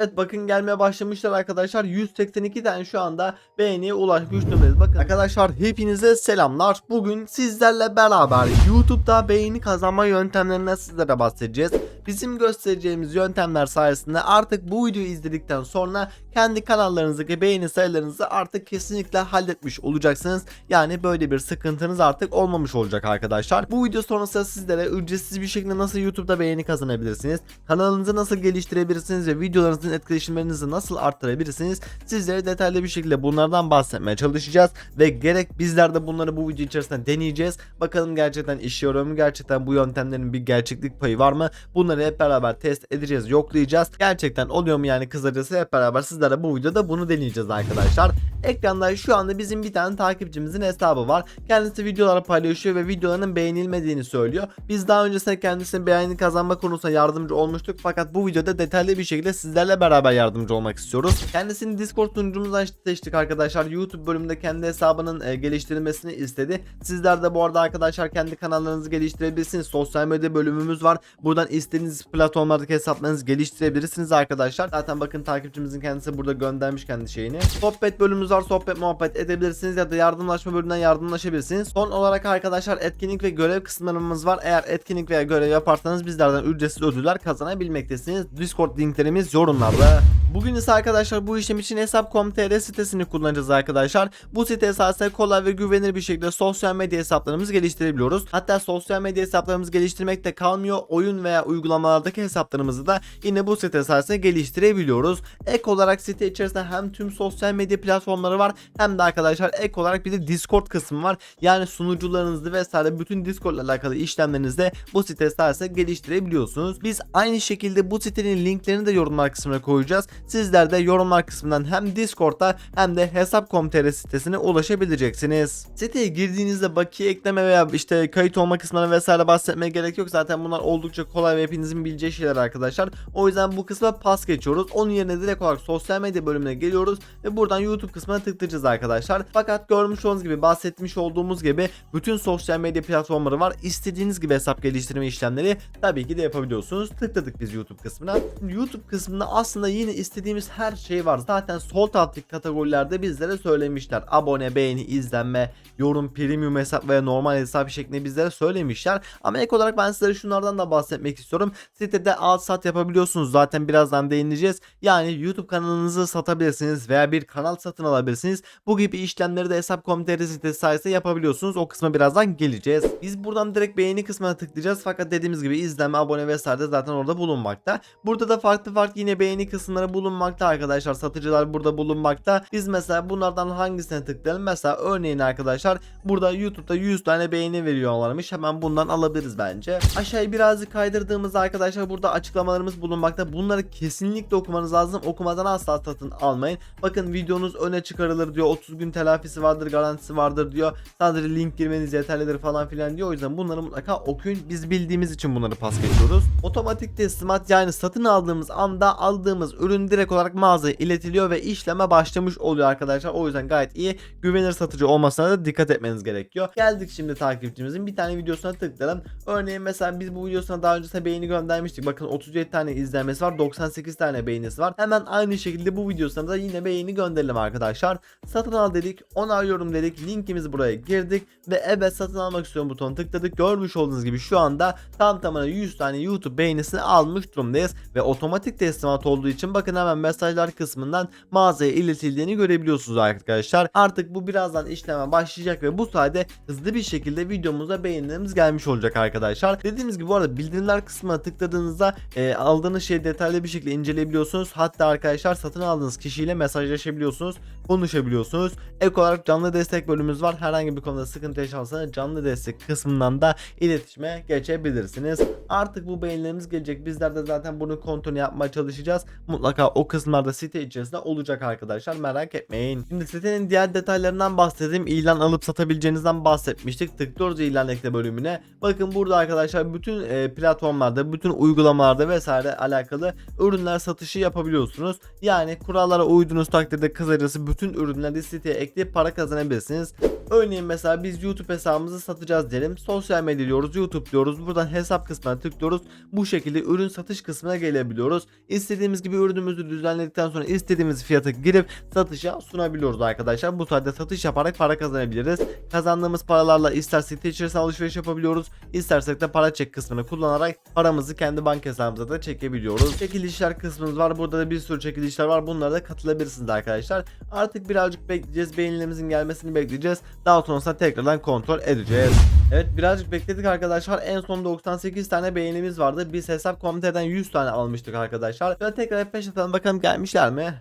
Evet bakın gelmeye başlamışlar arkadaşlar. 182 tane şu anda beğeniye ulaşmış durumdayız. Bakın arkadaşlar hepinize selamlar. Bugün sizlerle beraber YouTube'da beğeni kazanma yöntemlerinden sizlere bahsedeceğiz. Bizim göstereceğimiz yöntemler sayesinde artık bu videoyu izledikten sonra kendi kanallarınızdaki beğeni sayılarınızı artık kesinlikle halletmiş olacaksınız. Yani böyle bir sıkıntınız artık olmamış olacak arkadaşlar. Bu video sonrasında sizlere ücretsiz bir şekilde nasıl YouTube'da beğeni kazanabilirsiniz, kanalınızı nasıl geliştirebilirsiniz ve videolarınızın etkileşimlerinizi nasıl arttırabilirsiniz sizlere detaylı bir şekilde bunlardan bahsetmeye çalışacağız ve gerek bizler de bunları bu video içerisinde deneyeceğiz. Bakalım gerçekten işiyor mu? Gerçekten bu yöntemlerin bir gerçeklik payı var mı? Bunları hep beraber test edeceğiz, yoklayacağız. Gerçekten oluyor mu yani kısacası hep beraber sizlere bu videoda bunu deneyeceğiz arkadaşlar. Ekranda şu anda bizim bir tane takipçimizin hesabı var. Kendisi videoları paylaşıyor ve videolarının beğenilmediğini söylüyor. Biz daha öncesinde kendisine beğeni kazanma konusunda yardımcı olmuştuk. Fakat bu videoda detaylı bir şekilde sizlerle beraber yardımcı olmak istiyoruz. Kendisini Discord sunucumuzdan seçtik arkadaşlar. YouTube bölümünde kendi hesabının e, geliştirilmesini istedi. Sizler de bu arada arkadaşlar kendi kanallarınızı geliştirebilirsiniz. Sosyal medya bölümümüz var. Buradan istediğiniz platformlardaki hesaplarınızı geliştirebilirsiniz arkadaşlar. Zaten bakın takipçimizin kendisi burada göndermiş kendi şeyini. Sohbet bölümümüz var. Sohbet muhabbet edebilirsiniz ya da yardımlaşma bölümünden yardımlaşabilirsiniz. Son olarak arkadaşlar etkinlik ve görev kısımlarımız var. Eğer etkinlik veya görev yaparsanız bizlerden ücretsiz ödüller kazanabilmektesiniz. Discord linklerimiz yorumlarda. Bugün ise arkadaşlar bu işlem için hesap.com.tr sitesini kullanacağız arkadaşlar. Bu site esasında kolay ve güvenilir bir şekilde sosyal medya hesaplarımızı geliştirebiliyoruz. Hatta sosyal medya hesaplarımızı geliştirmekte kalmıyor. Oyun veya uygulamalardaki hesaplarımızı da yine bu site sayesinde geliştirebiliyoruz. Ek olarak site içerisinde hem tüm sosyal medya platformları var hem de arkadaşlar ek olarak bir de Discord kısmı var. Yani sunucularınızı vesaire bütün Discord ile alakalı işlemlerinizi de bu site sayesinde geliştirebiliyorsunuz. Biz aynı şekilde bu sitenin linklerini de yorumlar kısmına koyacağız. Sizler de yorumlar kısmından hem Discord'da hem de hesap.com.tr sitesine ulaşabileceksiniz. Siteye girdiğinizde bakiye ekleme veya işte kayıt olma kısmına vesaire bahsetmeye gerek yok. Zaten bunlar oldukça kolay ve hepinizin bileceği şeyler arkadaşlar. O yüzden bu kısma pas geçiyoruz. Onun yerine direkt olarak sosyal medya bölümüne geliyoruz ve buradan YouTube kısmına tıklayacağız arkadaşlar. Fakat görmüş olduğunuz gibi bahsetmiş olduğumuz gibi bütün sosyal medya platformları var. İstediğiniz gibi hesap geliştirme işlemleri tabii ki de yapabiliyorsunuz. Tıkladık biz YouTube kısmına. YouTube kısmında aslında yine istediğimiz her şey var. Zaten sol taraftaki kategorilerde bizlere söylemişler. Abone, beğeni, izlenme, yorum, premium hesap veya normal hesap şeklinde bizlere söylemişler. Ama ek olarak ben sizlere şunlardan da bahsetmek istiyorum. Sitede al sat yapabiliyorsunuz. Zaten birazdan değineceğiz. Yani YouTube kanalınızı satabilirsiniz veya bir kanal satın alabilirsiniz. Bu gibi işlemleri de hesap.com.tr sitesi sayesinde yapabiliyorsunuz. O kısma birazdan geleceğiz. Biz buradan direkt beğeni kısmına tıklayacağız. Fakat dediğimiz gibi izlenme, abone vesaire de zaten orada bulunmakta. Burada da farklı farklı yine beğeni kısımları bulunmakta arkadaşlar. Satıcılar burada bulunmakta. Biz mesela bunlardan hangisine tıklayalım? Mesela örneğin arkadaşlar burada YouTube'da 100 tane beğeni veriyorlarmış. Hemen bundan alabiliriz bence. Aşağıya birazcık kaydırdığımızda arkadaşlar burada açıklamalarımız bulunmakta. Bunları kesinlikle okumanız lazım. Okumadan asla satın almayın. Bakın videonuz öne çıkarılır diyor. 30 gün telafisi vardır, garantisi vardır diyor. Sadece link girmeniz yeterlidir falan filan diyor. O yüzden bunları mutlaka okuyun. Biz bildiğimiz için bunları pas geçiyoruz. Otomatik teslimat yani satın aldığımız anda aldığımız ürün direkt olarak mağazaya iletiliyor ve işleme başlamış oluyor arkadaşlar. O yüzden gayet iyi. Güvenilir satıcı olmasına da dikkat etmeniz gerekiyor. Geldik şimdi takipçimizin bir tane videosuna tıklayalım. Örneğin mesela biz bu videosuna daha öncesinde beğeni göndermiştik. Bakın 37 tane izlenmesi var. 98 tane beğenisi var. Hemen aynı şekilde bu videosuna da yine beğeni gönderelim arkadaşlar. Satın al dedik. Onaylıyorum dedik. Linkimizi buraya girdik. Ve evet satın almak istiyorum butonu tıkladık. Görmüş olduğunuz gibi şu anda tam tamına 100 tane YouTube beğenisini almış durumdayız. Ve otomatik teslimat olduğu için bakın hemen mesajlar kısmından mağazaya iletildiğini görebiliyorsunuz arkadaşlar. Artık bu birazdan işleme başlayacak ve bu sayede hızlı bir şekilde videomuza beğenilerimiz gelmiş olacak arkadaşlar. Dediğimiz gibi bu arada bildirimler kısmına tıkladığınızda e, aldığınız şeyi detaylı bir şekilde inceleyebiliyorsunuz. Hatta arkadaşlar satın aldığınız kişiyle mesajlaşabiliyorsunuz, konuşabiliyorsunuz. Ek olarak canlı destek bölümümüz var. Herhangi bir konuda sıkıntı yaşarsanız canlı destek kısmından da iletişime geçebilirsiniz. Artık bu beğenilerimiz gelecek. Bizler de zaten bunun kontrolünü yapmaya çalışacağız. Mutlaka o kısımlarda site içerisinde olacak arkadaşlar. Merak etmeyin. Şimdi sitenin diğer detaylarından bahsedeyim. İlan alıp satabileceğinizden bahsetmiştik. Tıklıyoruz ilan ekle bölümüne. Bakın burada arkadaşlar bütün e, platformlarda, bütün uygulamalarda vesaire alakalı ürünler satışı yapabiliyorsunuz. Yani kurallara uyduğunuz takdirde kısacası bütün ürünleri siteye ekleyip para kazanabilirsiniz. Örneğin mesela biz YouTube hesabımızı satacağız diyelim. Sosyal medya diyoruz, YouTube diyoruz. Buradan hesap kısmına tıklıyoruz. Bu şekilde ürün satış kısmına gelebiliyoruz. İstediğimiz gibi ürünümüzü düzenledikten sonra istediğimiz fiyata girip satışa sunabiliyoruz arkadaşlar. Bu sayede satış yaparak para kazanabiliriz. Kazandığımız paralarla ister site içerisinde alışveriş yapabiliyoruz. istersek de para çek kısmını kullanarak paramızı kendi banka hesabımıza da çekebiliyoruz. Çekilişler kısmımız var. Burada da bir sürü çekilişler var. Bunlara da katılabilirsiniz arkadaşlar. Artık birazcık bekleyeceğiz. Beğenilerimizin gelmesini bekleyeceğiz. Daha sonrasında tekrardan kontrol edeceğiz. Evet birazcık bekledik arkadaşlar. En son 98 tane beğenimiz vardı. Biz hesap komiteden 100 tane almıştık arkadaşlar. Ve tekrar F5 atalım bakalım gelmişler mi?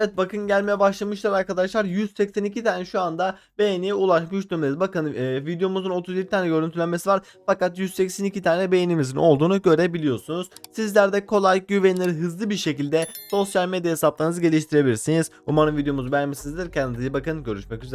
Evet bakın gelmeye başlamışlar arkadaşlar. 182 tane şu anda beğeniye ulaşmış durumdayız. Bakın e, videomuzun 37 tane görüntülenmesi var. Fakat 182 tane beğenimizin olduğunu görebiliyorsunuz. Sizler de kolay, güvenilir, hızlı bir şekilde sosyal medya hesaplarınızı geliştirebilirsiniz. Umarım videomuzu beğenmişsinizdir. Kendinize iyi bakın. Görüşmek üzere.